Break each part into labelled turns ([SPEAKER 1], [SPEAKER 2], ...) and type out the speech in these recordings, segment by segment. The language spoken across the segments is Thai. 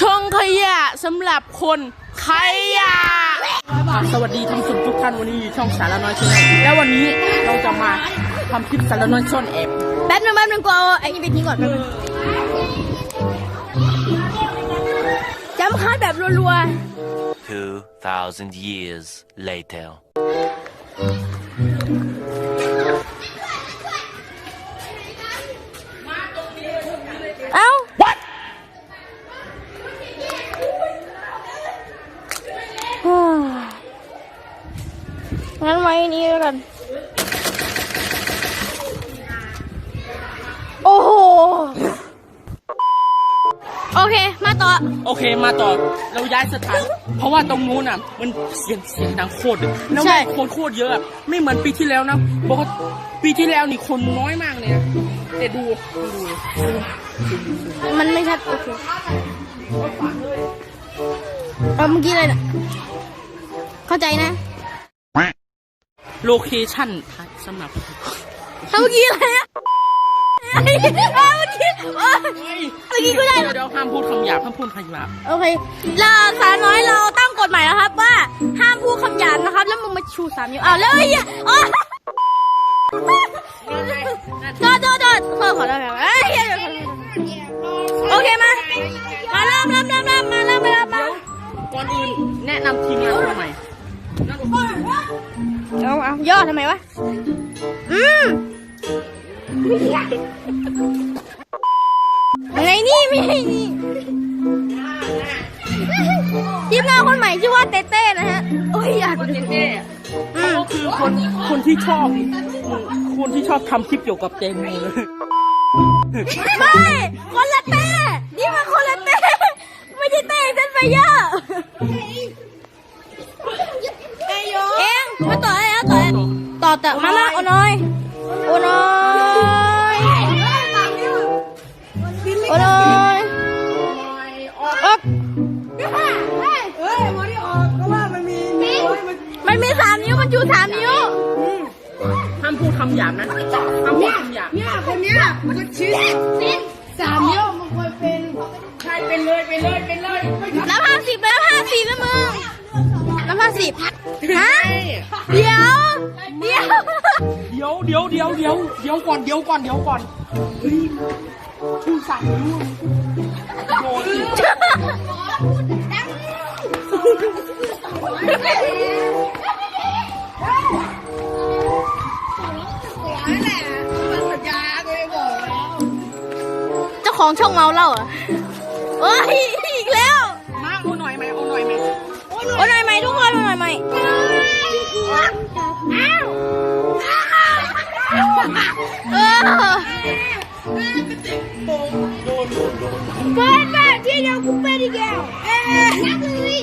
[SPEAKER 1] ชงขยะสำหรับคนขยะอะสวัสดีท่านผู้ชมทุกท่านวันนี้อยู่ช่องสารน้อยชาแนลแล้ววันนี้เราจะมาทำคลิปสารน้อยซ่อนแอบ
[SPEAKER 2] แป๊บนึงแป๊บนึงกูเอาไอ้นี่ไปทิ้งก่อนแป๊บนึงจำคัดแบบรัว
[SPEAKER 3] 2,000 years later.
[SPEAKER 2] งั้นไว้นี้แล้วกัน โอ้โห โอเค มาต่อ
[SPEAKER 1] โอเคมาต่อเราย้ายสถาน เพราะว่าตรงนู้นอะ มันเสียงเสียงดังโคตรเลยแล้ว
[SPEAKER 2] ใช่
[SPEAKER 1] แม่งคนโคตรเยอะอะไม่เหมือนปีที่แล้วนะบอกว่าปีที่แล้วนี่คนน้อยมากเลยนะแต่ดูดู
[SPEAKER 2] มันไม่ชัด โอเคเอาเมื่อกี้เลยนะเข้าใจนะ
[SPEAKER 1] โลเคชั่นสำหรับ
[SPEAKER 2] เอาเมื่อกี้อะไรอะเอาเมื่อกี้เอาเมื่อกี้ก็ได้
[SPEAKER 1] เดี๋ยวเดี๋ยวห้ามพูดคำหยาบห้ามพูดคำหยาบ
[SPEAKER 2] โอเคเราสาวน้อยเราตั้งกฎหมายแล้วครับว่าห้ามพูดคำหยาบนะครับ แล้วมึงมาชูสามนิ้วอ้าวแล้วไอ้เหี้ยอ๋อโดดโดดโดดขอขอโทษครับเอ้ยเหี้ยโอเคมา มาเริ่มเริ่มเริ่มเริ่มมาเริ่มมาเริ่มมา
[SPEAKER 1] ก่อนอื่นแนะนำทีมงานตัวใหม่
[SPEAKER 2] เอาเอาย่อทำไมวะ อืมไงนี่ไม่ให้นี่ทีมงานคนใหม่ชื่อว่าเต้เต้นะฮะโอ้ยอยาก
[SPEAKER 1] เต้
[SPEAKER 2] อืม
[SPEAKER 1] ก็คือคนคนที่ชอบคนที่ชอบทำคลิปเกี่ยวกับเจมเลย
[SPEAKER 2] ไม่คนละเต้ นี่มันคนละเต้ ไม่ใช่เต้เส้นไฟเยอะ ต่อแต่มามาโอน้อย โอน้อยโอน้อยออกมันมีสามนิ้วมันอยู่สามนิ้ว
[SPEAKER 1] ห้ามพูดคำหยาบนะห้ามพูดคำหยาบ
[SPEAKER 4] เนี่ยคนเนี้ยมันก็ชื่อสามนิ้วมันควรเป็น
[SPEAKER 1] ใช่เป็นเลยเป็นเลยเป็นเลย
[SPEAKER 2] แล้วห้าสิบแล้วห้าสิบแล้วมึง แล้วห้าสิบฮะเดี๋ยว เดี๋ยว
[SPEAKER 1] เดี๋ยวเดี๋ยวเดี๋ยวเดี๋ยวเดี๋ยวก่อนเดี๋ยวก่อนเดี๋ยวก่อนเฮ้ยชูสามนิ้วโดนอีก
[SPEAKER 4] นั่นแหละมันสัญญาตัวเองบอกแล้ว
[SPEAKER 2] เจ้าของช่องเมาเหล้าเหรอะเอ้ย คนโอ้หน่อยไหมเออเปิดแบบที่เดียวกูเป็นอีกแล้วเอ้ยนับเลย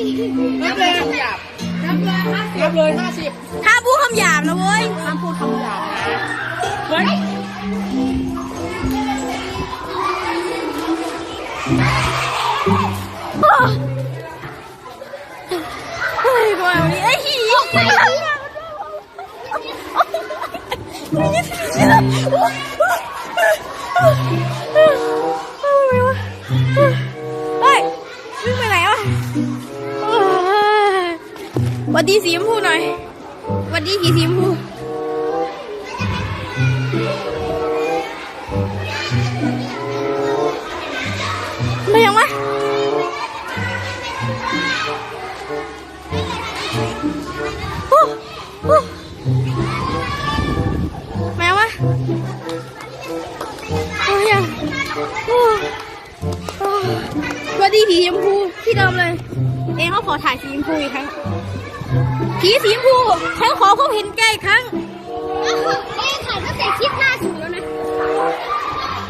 [SPEAKER 1] นับเลยคำหยาบ
[SPEAKER 4] นับเลยห้าสิบ
[SPEAKER 1] นับเลยห้าสิบ
[SPEAKER 2] ถ้าพูดคำหยาบนะเว้ย
[SPEAKER 1] ห้ามพูดคำหยาบนะเฮ้ย
[SPEAKER 2] เฮ้ยวิ่งไปไหนวะวัดดีสีชมพูหน่อยวัดดีสีชมพู ดีผีชมพูที่เดิมเลย เองเขาขอถ่ายสีชมพูอีกครั้งผีสีชมพูฉันขอพบเห็นแกอีกครั้ง
[SPEAKER 4] เอ๊ะถ่ายตั้งแต่คลิปล่าสุดแล้วนะ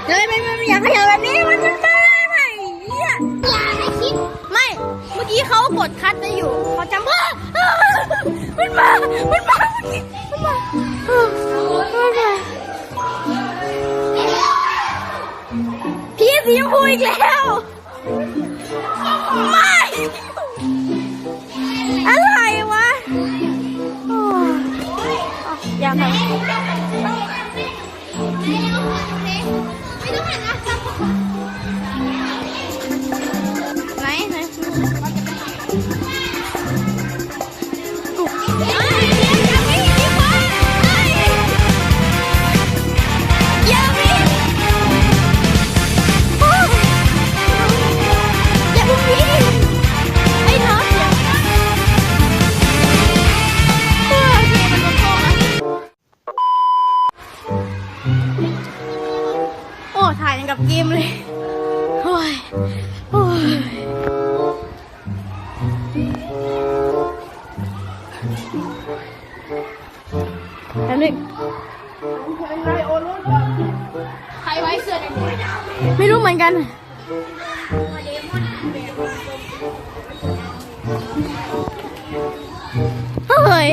[SPEAKER 2] เลยไม่ไม่ไม่อยากขยับแบบนี้มันมันไม่ไม่เหี้ย
[SPEAKER 4] อย่าให้คลิป
[SPEAKER 2] ไม่เมื่อกี้เขากดคัดได้อยู่เขาจำเออเออมันมามันมาเมื่อกี้มันมาเออมันมาพี่สีชมพูอีกแล้ว ไใค
[SPEAKER 4] รไว้เสื้อแดง
[SPEAKER 2] ไม่รู้เหมือนกัน เฮ้ย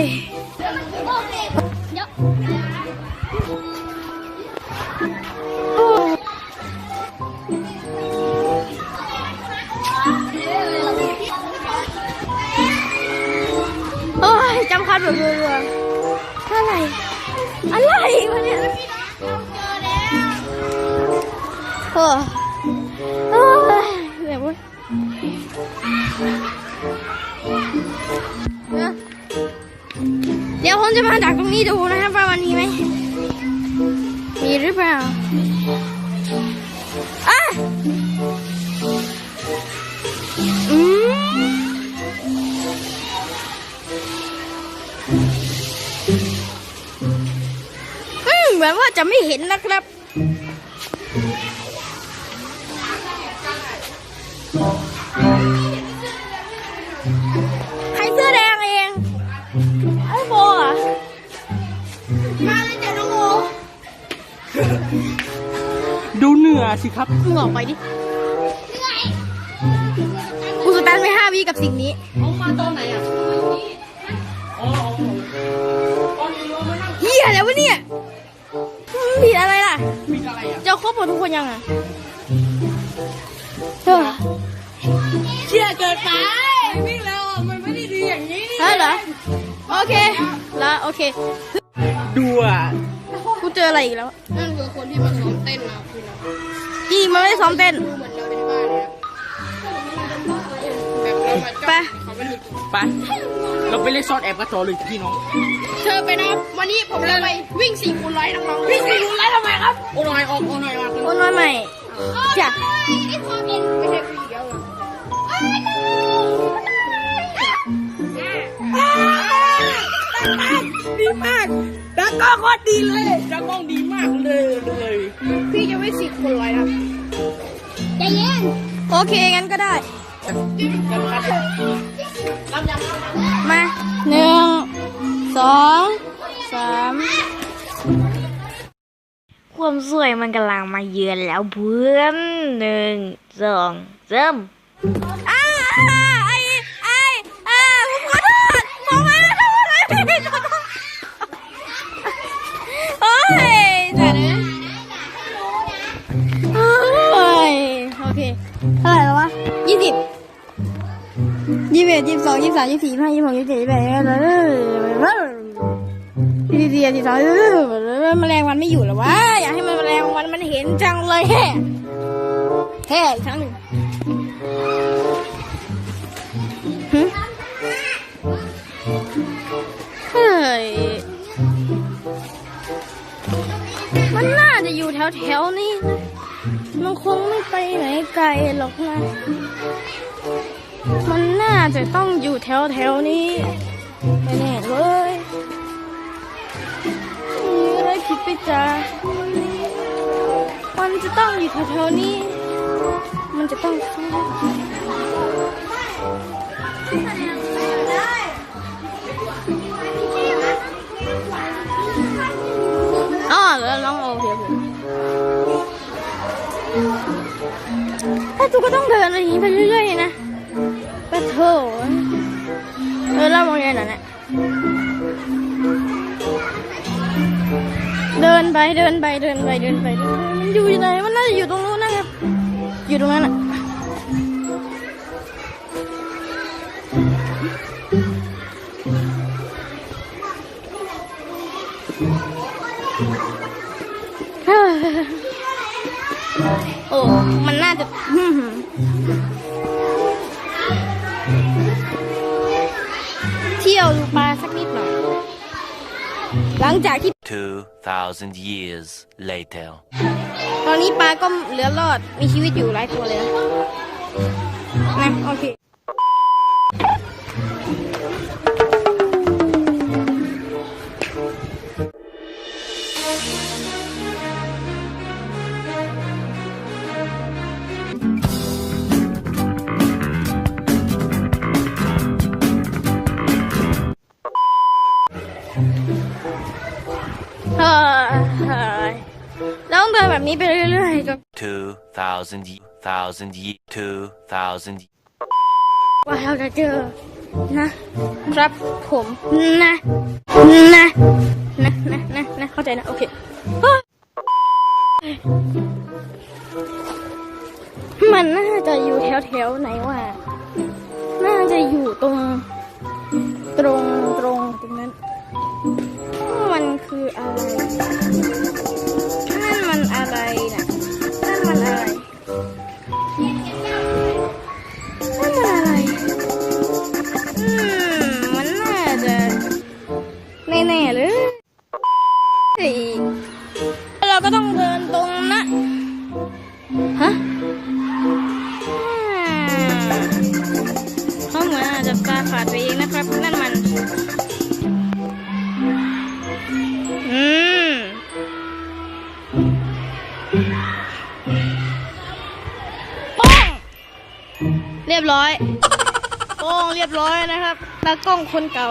[SPEAKER 2] โอ้ยจำคัดแบบเรือๆอะไร อะไรวะเนี่ย โอ้โอ้ยเดี๋ยวเว้ยเดี๋ยวผมจะมาดักตรงนี้ดูนะครับว่ามันมีไหม มีหรือเปล่าอะอืมอืมเหมือนว่าจะไม่เห็นนะครับ
[SPEAKER 1] ดูเหนือสิครับ
[SPEAKER 2] มึงออกไปดิ กูสตันไปห้าวิกับสิ่งนี้
[SPEAKER 1] เอามาตอนไหนอะอ๋อตอนนี้เราไม่นั่ง
[SPEAKER 2] เฮียอะไรวะเนี่ยอืมผิดอะไรล่ะ
[SPEAKER 1] ปิดอะไรอะ
[SPEAKER 2] เจ้าครบหมดทุกคนยังอะเออ
[SPEAKER 1] เชี่ยเกิดไปวิ่งแล้วอะมันไม่ได้ดีอย่างนี้
[SPEAKER 2] เออเหรอ โอเค แล้วโอเค
[SPEAKER 1] ดูอะ
[SPEAKER 2] กู เจออะไรอีกแล้ว
[SPEAKER 4] นั่นคือคนที่มาซ้อมเต้นนะพี่นะ
[SPEAKER 2] จริงมันไม่ได้ซ้อมเต้น
[SPEAKER 4] เหมือนเราเป็นบ้านเลยแบบเรามาจ้อง
[SPEAKER 2] ไป
[SPEAKER 4] เขาไม่ถึง
[SPEAKER 1] ไป เราไปเล่นซ่อนแอบกระจอเลยพี่น้อง
[SPEAKER 4] เธอไปนะวันนี้ผมจะไปวิ่งสี่คูณร้อยน้องๆวิ่งสี่คูณร้อยทำไมครับ
[SPEAKER 1] โอ้ยออกโอ้ยออก
[SPEAKER 2] คนน้อยใหม่จ้ะ
[SPEAKER 4] นี่พอเองไม่ใช่ผู้หญิงเดียวหรอ
[SPEAKER 1] ดีมากดั กล้องโคตรดีเลยดักกล้องดีมากเลยเลย
[SPEAKER 4] พี่จะวิ่สี่คูณร้อยนะใจเย็น
[SPEAKER 2] โอเคงั้นก็ได้มาหนึ่งสองสาม
[SPEAKER 5] ความสวยมันกำลังมาเยือนแล้วเพื่อนหนึ่งสองสาม
[SPEAKER 2] ยี่สิบเอ็ดยี่สิบสองยี่สิบสามยี่สิบสี่ยี่สิบห้ายี่สิบหกยี่สิบเจ็ดยี่สิบแปดยี่สิบเก้ายี่สิบสี่ยี่สิบสองแมลงวันไม่อยู่หรอวะอยากให้มันแมลงวันมันเห็นจังเลยแฮ่แฮ่อีกครั้งหนึ่งเฮ้ยมันน่าจะอยู่แถวแถวๆนี้นะมันคงไม่ไปไหนไกลหรอกนะ มันน่า จะต้องอยู่แถวแถวๆนี้แน่เลยมีอะไรผิดไปจ้ามันจะต้องอยู่แถวแถวๆนี้ มันจะต้องอ๋อแล้วน้องโอเคผมถ้าตูก็ต้องเดินอะไรอย่างนี้ไปเรื่อยๆนะ ปะโถเออเล่ามองยังไงน่ะเนี่ยเดินไปเดินไปเดินไปเดินไปเดินไปมันอยู่ไหนมันน่าจะอยู่ตรงนู้นนะครับ อยู่ตรงนั้นอะโอ้ มันน่าจะ จากที่
[SPEAKER 3] 2,000 years later.
[SPEAKER 2] ตอนนี้ปลาก็เหลือรอดมีชีวิตอยู่หลายตัวเลยนะนะโอเค
[SPEAKER 3] thousand thousand ye- two thousand
[SPEAKER 2] ว่าเราจะเจอนะครับผมนะ นะ นะ นะ นะ นะ เข้าใจนะ โอเคมันน่าจะอยู่แถวแถวๆไหนวะ น่าจะอยู่ตรง แน่ๆเลยเฮ้ยเราก็ต้องเดินตรงนะ ฮะอ่าเขาเหมือนอาจจะตาฝาดไปเองนะครับ นั่นมัน อืม ป้อง เรียบร้อย ป้องเรียบร้อยนะครับตากล้องคนเก่า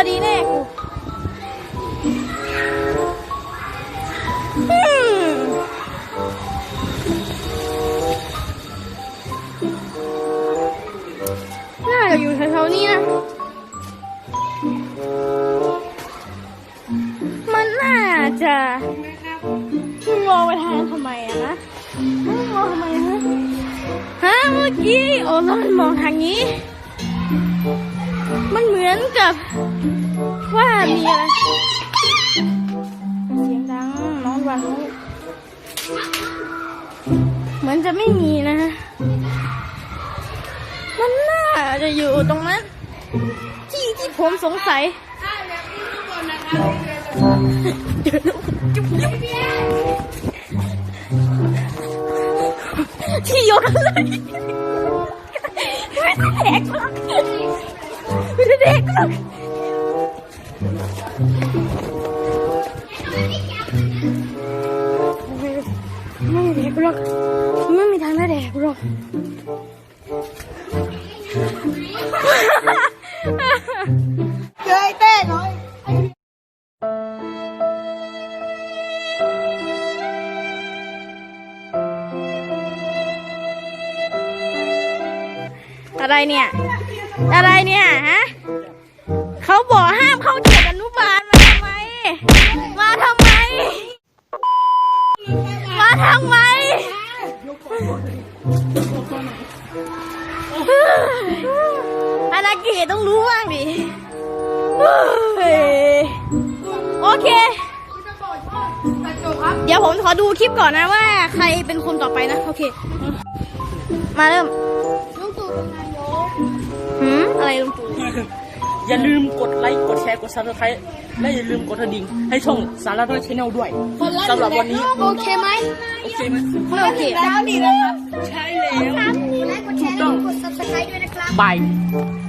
[SPEAKER 2] อดีแน่กูน่าจะอยู่แถวๆนี้นะ มันน่าจะมึงมองไปทางทำไมอะนะมึงมองทำไมฮะฮะเมื่อกี้โอ้แล้วมันมองทางนี้ มันเหมือนกับว่ามีอะไรเสียงดังน้องวันเขาเหมือนจะไม่มีนะ มันน่าจะอยู่ตรงนั้น ที่ที่ผมสงสัยเดี๋ยวนะจุ๊บจุ๊บที่โยนอะไรไม่ได้แดกหรอก ไม่ได้แดกกไม่ได้แดกหรอกไม่มีทางได้แดกหรอกเจอไอ้เต้หน่อยอะไรเนี่ย อะไรเนี่ยฮะ เขาบอกห้ามเข้าเด็กอนุบาลมาทำไม มาทำไม มาทำไม อาณาเกตต้องรู้บ้างดิโอเค เดี๋ยวผมขอดูคลิปก่อนนะว่า ใครเป็นคนต่อไปนะ โอเค มาเริ่มหืมอะไรลุงตู่
[SPEAKER 1] อย่าลืมกดไลค์กดแชร์กดซับสไครต์และอย่าลืมกดกระดิ่งให้ช่องสารน้อยชแนลด้วยสำหรับวันนี้
[SPEAKER 2] โอเคไหม
[SPEAKER 1] โอเคไหม
[SPEAKER 2] ไม่โอเค
[SPEAKER 4] แล้วนี่นะครับ
[SPEAKER 1] ใช่แล้ว
[SPEAKER 2] กดแชร์และกด subscribe ด้วยนะครับ
[SPEAKER 1] บาย
[SPEAKER 4] อะไร